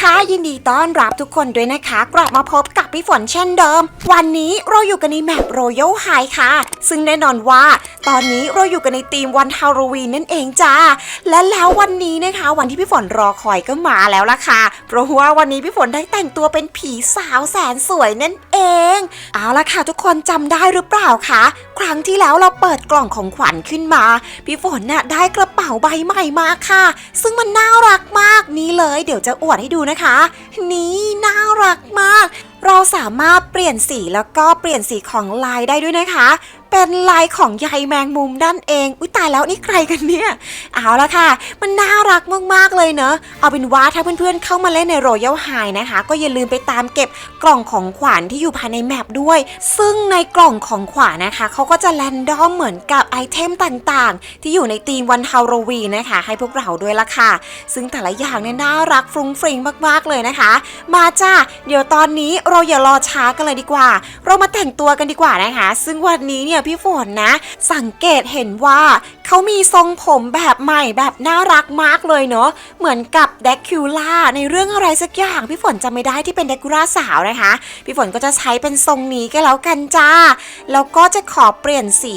คะ ยินดีต้อนรับทุกคนด้วยนะคะ กลับมาพบกับพี่ฝนเช่นเดิม วันนี้เราอยู่กันในแมปโรยัลไฮค่ะ ซึ่งแน่นอนว่า ตอนนี้เราอยู่กันในธีมวันฮาโลวีนนั่นเองจ้าและแล้ววันนี้นะคะ วันที่พี่ฝนรอคอยก็มาแล้วล่ะค่ะ เพราะว่าวันนี้พี่ฝนได้แต่งตัวเป็นผีสาวแสนสวยนั่นเอง เอาละค่ะทุกคนจำได้หรือเปล่าคะครั้งที่แล้วเราเปิดกล่องของขวัญขึ้นมา พี่ฝนน่ะได้กระเป๋าใบใหม่มาค่ะ ซึ่งมันน่ารักมาก เลย เดี๋ยวจะอวดให้ดูนะคะ นี่น่ารักมาก เราสามารถเปลี่ยนสีแล้วก็เปลี่ยนสีของลายได้ด้วยนะคะ เป็นลายของใยแมงมุมด้านเอง อุ้ยตายแล้วนี่ใครกันเนี่ย เอาละค่ะ มันน่ารักมากๆเลยเนอะ เอาเป็นว่าถ้าเพื่อนๆเข้ามาเล่นใน Royal High นะคะ ก็อย่าลืมไปตามเก็บกล่องของขวัญที่อยู่ภายในแมปด้วย ซึ่งในกล่องของขวัญนะคะเขาก็จะแรนดอมเหมือนกับไอเทมต่างๆ ที่อยู่ในธีมวันฮาโลวีนนะคะ ให้พวกเราด้วยละค่ะ ซึ่งแต่ละอย่างเนี่ยน่ารักฟรุ้งฟริงมากๆเลยนะคะ มาจ้าเดี๋ยวตอนนี้เราอย่ารอช้ากันเลยดีกว่า เรามาแต่งตัวกันดีกว่านะคะ ซึ่งวันนี้เนี่ยพี่ฝนนะ สังเกตเห็นว่า เขามีทรงผมแบบใหม่แบบน่ารักมากเลยเนาะเหมือนกับเดคคิวล่าในเรื่องอะไรสักอย่าง พี่ฝนจำไม่ได้ที่เป็นเดคคิวล่าสาวนะคะ พี่ฝนก็จะใช้เป็นทรงนี้ก็แล้วกันจ้า แล้วก็จะขอเปลี่ยนสี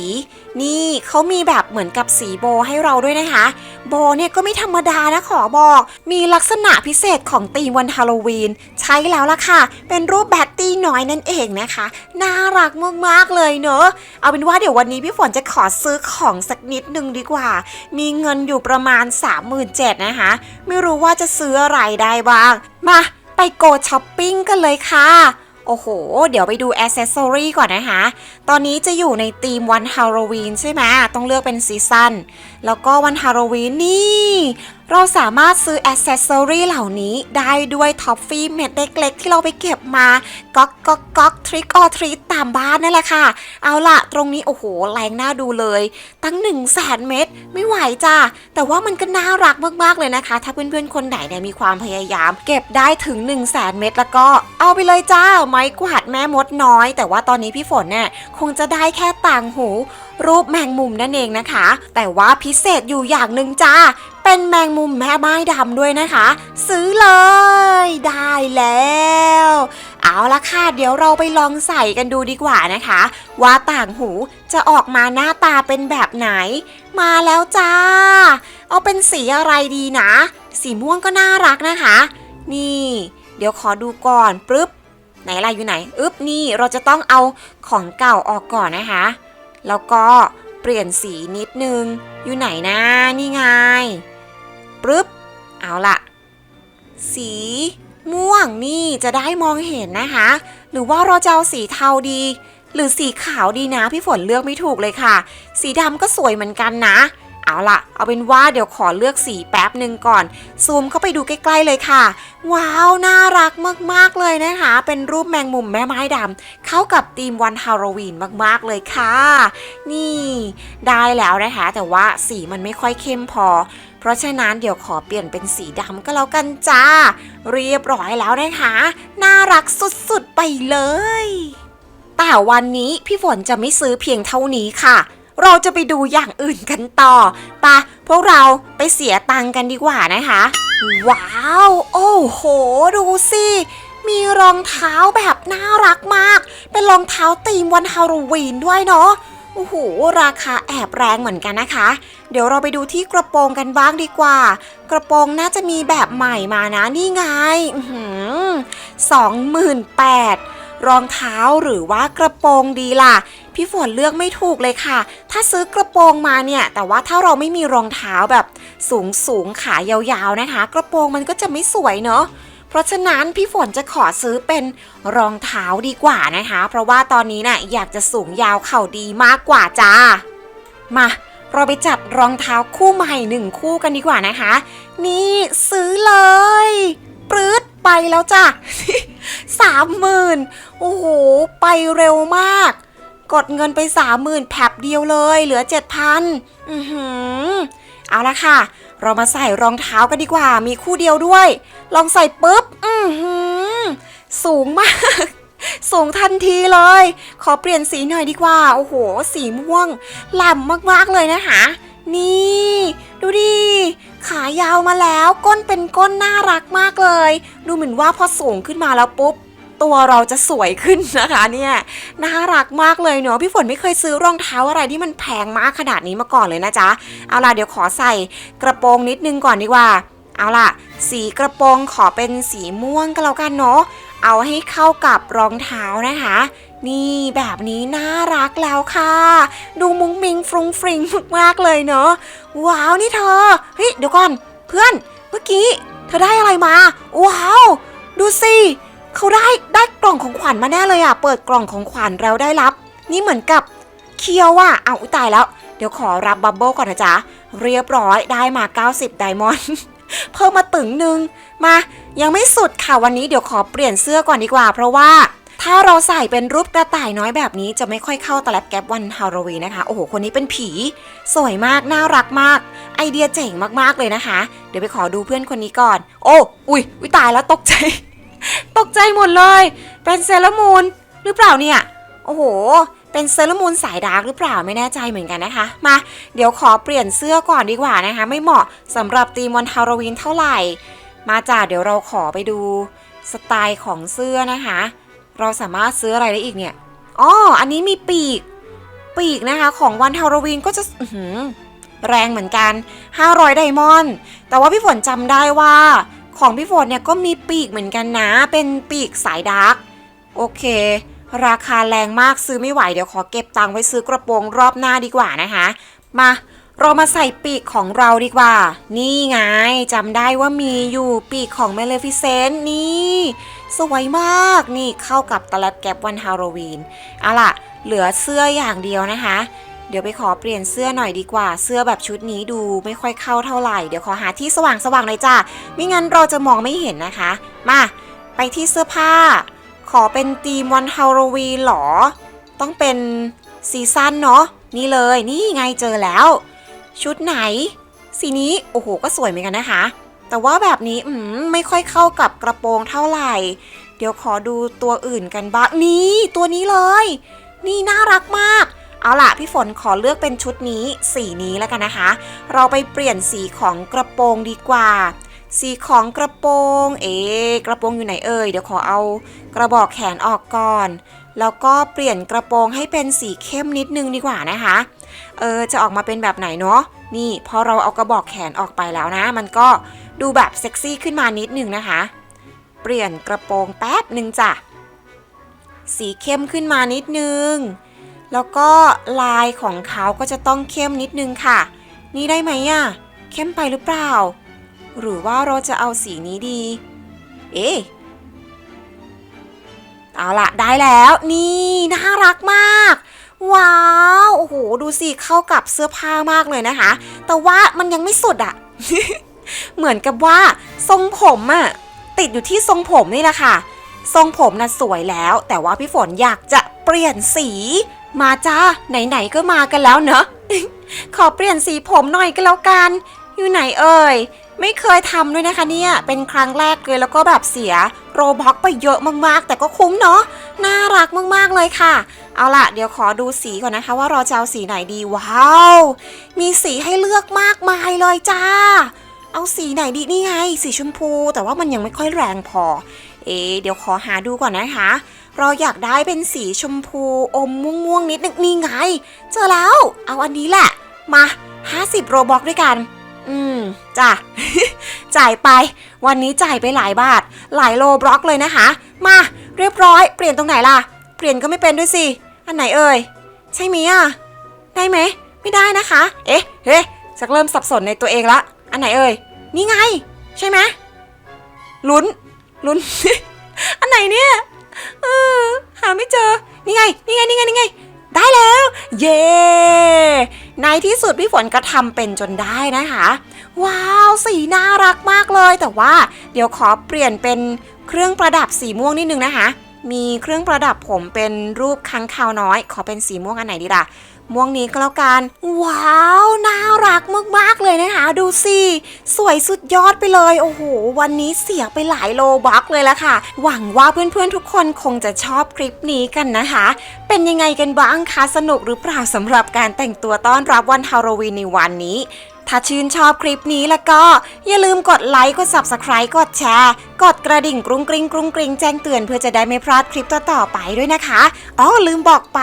นี่เขามีแบบเหมือนกับสีโบให้เราด้วยนะคะ โบเนี่ยก็ไม่ธรรมดานะขอบอก มีลักษณะพิเศษของตีมวันฮาโลวีน ใช้แล้วล่ะค่ะ เป็นรูปแบตตี้น้อยนั่นเองนะคะ น่ารักมากๆเลยเนอะเอาเป็นว่าเดี๋ยววันนี้พี่ฝนจะขอซื้อของสักนิดนึงดีกว่า มีเงินอยู่ประมาณ 37,000นะคะ ไม่รู้ว่าจะซื้ออะไรได้บ้าง มาไปโกช้อปปิ้งกันเลยค่ะโอ้โห เดี๋ยวไปดูแอสเซสซอรีก่อนนะคะ ตอนนี้จะอยู่ในธีมวันฮาโลวีนใช่ไหม ต้องเลือกเป็นซีซันแล้วก็วันฮาโลวีนนี่เราสามารถซื้ออ c เซสซอรี่เหล่านี้ได้ด้วยท็อฟฟี่เม็ดเล็กๆที่เราไปเก็บมาก๊อกก๊อกก๊อกทริกออทรีตามบ้านนั่นแหละค่ะ เอาล่ะ ตรงนี้โอ้โหแรงน่าดูเลย ตั้ง1นึ่งแสนเม็ดไม่ไหวจ้าแต่ว่ามันก็น่ารักมากๆเลยนะคะ ถ้าเพื่อนๆคนไหนเนี่ยมีความพยายาม เก็บได้ถึง1นึ่งแสนเม็ดแล้วก็เอาไปเลยจ้าไม้กวาดแม่มดน้อย แต่ว่าตอนนี้พี่ฝนเนี่ยคงจะได้แค่ต่างหูรูปแมงมุมนั่นเองนะคะ แต่ว่าพิเศษอยู่อย่างหนึ่งจ้า เป็นแมงมุมแม่ไม้ดำด้วยนะคะ ซื้อเลย ได้แล้ว เอาละค่ะเดี๋ยวเราไปลองใส่กันดูดีกว่านะคะ ว่าต่างหูจะออกมาหน้าตาเป็นแบบไหน มาแล้วจ้า เอาเป็นสีอะไรดีนะ สีม่วงก็น่ารักนะคะ นี่ เดี๋ยวขอดูก่อนปึ๊บไหนล่ะอยู่ไหน อึ๊บนี่เราจะต้องเอาของเก่าออกก่อนนะคะ แล้วก็เปลี่ยนสีนิดนึง อยู่ไหนนะ นี่ไงปึ๊บ เอาละสีม่วงนี่จะได้มองเห็นนะคะ หรือว่าเราจะเอาสีเทาดี หรือสีขาวดีนะ พี่ฝนเลือกไม่ถูกเลยค่ะ สีดำก็สวยเหมือนกันนะ เอาล่ะเอาเป็นว่าเดี๋ยวขอเลือกสีแป๊บหนึ่งก่อน ซูมเข้าไปดูใกล้ ๆเลยค่ะ ว้าว น่ารักมากๆเลยนะคะ เป็นรูปแมงมุมแม่ไม้ดำเข้ากับธีมวันฮาโลวีนมากๆเลยค่ะ นี่ ได้แล้วนะคะ แต่ว่าสีมันไม่ค่อยเข้มพอ เพราะฉะนั้นเดี๋ยวขอเปลี่ยนเป็นสีดำก็แล้วกันจ้า เรียบร้อยแล้วนะคะ น่ารักสุดๆไปเลย แต่วันนี้พี่ฝนจะไม่ซื้อเพียงเท่านี้ค่ะ เราจะไปดูอย่างอื่นกันต่อปะพวกเราไปเสียตังกันดีกว่านะคะ ว้าว โอ้โห ดูสิ มีรองเท้าแบบน่ารักมาก เป็นรองเท้าตีมวันฮาโลวีนด้วยเนาะโอ้โห ราคาแอบแรงเหมือนกันนะคะ เดี๋ยวเราไปดูที่กระโปรงกันบ้างดีกว่า กระโปรงน่าจะมีแบบใหม่มานะนี่ไงสองหมื่นแปด รองเท้าหรือว่ากระโปรงดีล่ะ พี่ฝนเลือกไม่ถูกเลยค่ะ ถ้าซื้อกระโปรงมาเนี่ย แต่ว่าถ้าเราไม่มีรองเท้าแบบสูงสูงขายาวๆนะคะ กระโปรงมันก็จะไม่สวยเนาะเพราะฉะนั้นพี่ฝนจะขอซื้อเป็นรองเท้าดีกว่านะคะ เพราะว่าตอนนี้น่ะอยากจะสูงยาวเข่าดีมากกว่าจ้า มาเราไปจัดรองเท้าคู่ใหม่หนึ่งคู่กันดีกว่านะคะ นี่ซื้อเลยปรื๊ด ไปแล้วจ้ะสามหมื่นโอ้โห ไปเร็วมาก กดเงินไปสามหมื่นแผบเดียวเลย เหลือเจ็ดพันอือหือ เอาละค่ะ เรามาใส่รองเท้ากันดีกว่า มีคู่เดียวด้วย ลองใส่ปุ๊บ อือหือ สูงมาก สูงทันทีเลย ขอเปลี่ยนสีหน่อยดีกว่า โอ้โห สีม่วงแหลมมากๆเลยนะคะ นี่ ดูดิ ขายาวมาแล้ว ก้นเป็นก้นน่ารักมากเลย ดูเหมือนว่าพอสูงขึ้นมาแล้วปุ๊บ ตัวเราจะสวยขึ้นนะคะเนี่ยน่ารักมากเลยเนาะพี่ฝนไม่เคยซื้อรองเท้าอะไรที่มันแพงมากขนาดนี้มาก่อนเลยนะจ๊ะเอาล่ะเดี๋ยวขอใส่กระโปรงนิดนึงก่อนดีกว่า เอาล่ะ สีกระโปรงขอเป็นสีม่วงก็แล้วกันเนาะเอาให้เข้ากับรองเท้านะคะ นี่แบบนี้น่ารักแล้วค่ะ ดูมุ้งมิงฟรุงฟริงมากๆเลยเนาะว้าวนี่เธอเฮ้ยเดี๋ยวก่อน เพื่อนเมื่อกี้ เธอได้อะไรมา ว้าว ดูสิเขาได้ได้กล่องของขวัญมาแน่เลยอะเปิดกล่องของขวัญแล้วได้รับ นี่เหมือนกับเคียวอะเอาอุตายแล้ว เดี๋ยวขอรับบับเบิลก่อนนะจ๊ะเรียบร้อยได้มา 90 ไดมอนด์เพิ่มมาตึงหนึ่งมา ยังไม่สุดค่ะวันนี้เดี๋ยวขอเปลี่ยนเสื้อก่อนดีกว่า เพราะว่า ถ้าเราใส่เป็นรูปกระต่ายน้อยแบบนี้จะไม่ค่อยเข้าตะแลบแก๊บวันฮาโลวีนนะคะ โอ้โห คนนี้เป็นผี สวยมาก น่ารักมาก ไอเดียเจ๋งมากๆเลยนะคะ เดี๋ยวไปขอดูเพื่อนคนนี้ก่อน โอ้อุ้ยอุ้ยตายแล้วตกใจ ตกใจหมดเลย เป็นเซเลอรมูนหรือเปล่าเนี่ย โอ้โห เป็นเซเลอรมูนสายดาร์กหรือเปล่าไม่แน่ใจเหมือนกันนะคะ มา เดี๋ยวขอเปลี่ยนเสื้อก่อนดีกว่านะคะ ไม่เหมาะสำหรับตีมวันฮาโลวีนเท่าไหร่ มาจ้าเดี๋ยวเราขอไปดูสไตล์ของเสื้อนะคะ เราสามารถซื้ออะไรได้อีกเนี่ยอ๋ออันนี้มีปีก ปีกนะคะ ของวันฮาโลวีนก็จะแรงเหมือนกัน 500 ไดมอนด์ แต่ว่าพี่ฝนจำได้ว่า ของพี่ฝนเนี่ยก็มีปีกเหมือนกันนะ เป็นปีกสายดาร์ก โอเค ราคาแรงมากซื้อไม่ไหว เดี๋ยวขอเก็บตังค์ไว้ซื้อกระโปรงรอบหน้าดีกว่านะคะ มาเรามาใส่ปีกของเราดีกว่า นี่ไงจำได้ว่ามีอยู่ปีกของเมเลฟิเซนต์นี่ สวยมากนี่เข้ากับตะแลบแก๊บวันฮาโลวีนเอาล่ะ เหลือเสื้ออย่างเดียวนะคะ เดี๋ยวไปขอเปลี่ยนเสื้อหน่อยดีกว่า เสื้อแบบชุดนี้ดูไม่ค่อยเข้าเท่าไหร่ เดี๋ยวขอหาที่สว่างสว่างๆเลยจ้าไม่งั้นเราจะมองไม่เห็นนะคะ มาไปที่เสื้อผ้า ขอเป็นธีมวันฮาโลวีนหรอ ต้องเป็นซีซั่นเนาะนี่เลยนี่ไงเจอแล้ว ชุดไหน สีนี้โอ้โหก็สวยเหมือนกันนะคะ แต่ว่าแบบนี้อืมไม่ค่อยเข้ากับกระโปรงเท่าไหร่ เดี๋ยวขอดูตัวอื่นกันบ้างนี่ตัวนี้เลย นี่น่ารักมาก เอาล่ะพี่ฝนขอเลือกเป็นชุดนี้สีนี้แล้วกันนะคะ เราไปเปลี่ยนสีของกระโปรงดีกว่า สีของกระโปรง เอ๊กระโปรงอยู่ไหนเอ่ยเดี๋ยวขอเอากระบอกแขนออกก่อน แล้วก็เปลี่ยนกระโปรงให้เป็นสีเข้มนิดนึงดีกว่านะคะ เออจะออกมาเป็นแบบไหนเนาะนี่พอเราเอากระบอกแขนออกไปแล้วนะ มันก็ ดูแบบเซ็กซี่ขึ้นมานิดนึงนะคะ เปลี่ยนกระโปรงแป๊บหนึ่งจ้ะ สีเข้มขึ้นมานิดนึง แล้วก็ลายของเขาก็จะต้องเข้มนิดนึงค่ะ นี่ได้ไหมอะเข้มไปหรือเปล่า หรือว่าเราจะเอาสีนี้ดี เอ๊ะเอาละได้แล้วนี่น่ารักมาก ว้าวโอ้โหดูสิเข้ากับเสื้อผ้ามากเลยนะคะ แต่ว่ามันยังไม่สุดอะ เหมือนกับว่าทรงผมอะติดอยู่ที่ทรงผมนี่แหละค่ะ ทรงผมน่ะสวยแล้ว แต่ว่าพี่ฝนอยากจะเปลี่ยนสี มาจ้าไหนๆก็มากันแล้วเนอะขอเปลี่ยนสีผมหน่อยก็แล้วกัน อยู่ไหนเอ่ยไม่เคยทำด้วยนะคะเนี่ย เป็นครั้งแรกเลยแล้วก็แบบเสียโรบ็อกไปเยอะมากๆ แต่ก็คุ้มเนาะน่ารักมากๆเลยค่ะ เอาล่ะ เดี๋ยวขอดูสีก่อนนะคะ ว่าเราจะเอาสีไหนดีว้าว มีสีให้เลือกมากมายเลยจ้า เอาสีไหนดีนี่ไง สีชมพู แต่ว่ามันยังไม่ค่อยแรงพอ เอ๊เดี๋ยวขอหาดูก่อนนะคะ เราอยากได้เป็นสีชมพูอมม่วงๆนิดนึงนี่ไง เจอแล้ว เอาอันนี้แหละ มา 50 โรบ็อกด้วยกัน อืมจ้ะจ่ายไป วันนี้จ่ายไปหลายบาท หลายโลบล็อกเลยนะคะ มาเรียบร้อย เปลี่ยนตรงไหนล่ะ เปลี่ยนก็ไม่เป็นด้วยสิ อันไหนเอ่ย ใช่ไหมอะ ได้ไหม ไม่ได้นะคะ เอ๊ะ เฮ้ชักเริ่มสับสนในตัวเองละ อันไหนเอ่ย นี่ไง ใช่ไหมลุ้น ลุ้น อันไหนเนี่ยเออหาไม่เจอ นี่ไง นี่ไง นี่ไง นี่ไง ได้แล้ว เย้ในที่สุดพี่ฝนก็ทำเป็นจนได้นะคะ ว้าว สีน่ารักมากเลย แต่ว่าเดี๋ยวขอเปลี่ยนเป็นเครื่องประดับสีม่วงนิดนึงนะคะ มีเครื่องประดับผมเป็นรูปค้างคาวน้อย ขอเป็นสีม่วงอันไหนดีล่ะ ม่วงนี้ก็แล้วกัน ว้าว น่ารักมากๆเลยนะคะ ดูสิ สวยสุดยอดไปเลย โอ้โห วันนี้เสียไปหลายโลบักเลยละค่ะ หวังว่าเพื่อนๆทุกคนคงจะชอบคลิปนี้กันนะคะ เป็นยังไงกันบ้างคะ สนุกหรือเปล่าสำหรับการแต่งตัวต้อนรับวันฮาโลวีนในวันนี้ ถ้าชื่นชอบคลิปนี้แล้วก็อย่าลืมกดไลค์ กด Subscribe กดแชร์ กดกระดิ่งกรุงกริงกรุงกริงแจ้งเตือนเพื่อจะได้ไม่พลาดคลิปต่อๆไปด้วยนะคะอ๋อลืมบอกไป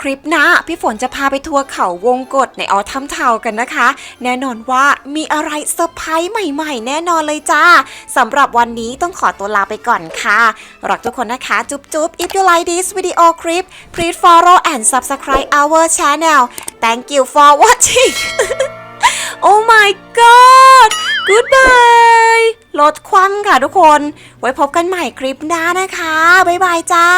คลิปหน้าพี่ฝนจะพาไปทัวร์เขาวงกฏในออทัมเทากันนะคะ แน่นอนว่ามีอะไรเซอร์ไพรส์ใหม่ๆ แน่นอนเลยจ้าสำหรับวันนี้ต้องขอตัวลาไปก่อนค่ะรักทุกคนนะคะ จุ๊บจุ๊บ if you like this video clip please follow and subscribe our channel thank you for watching โอ้ my god goodbye ลดความค่ะทุกคน ไว้พบกันใหม่คลิปหน้านะคะ บ๊ายบายจ้า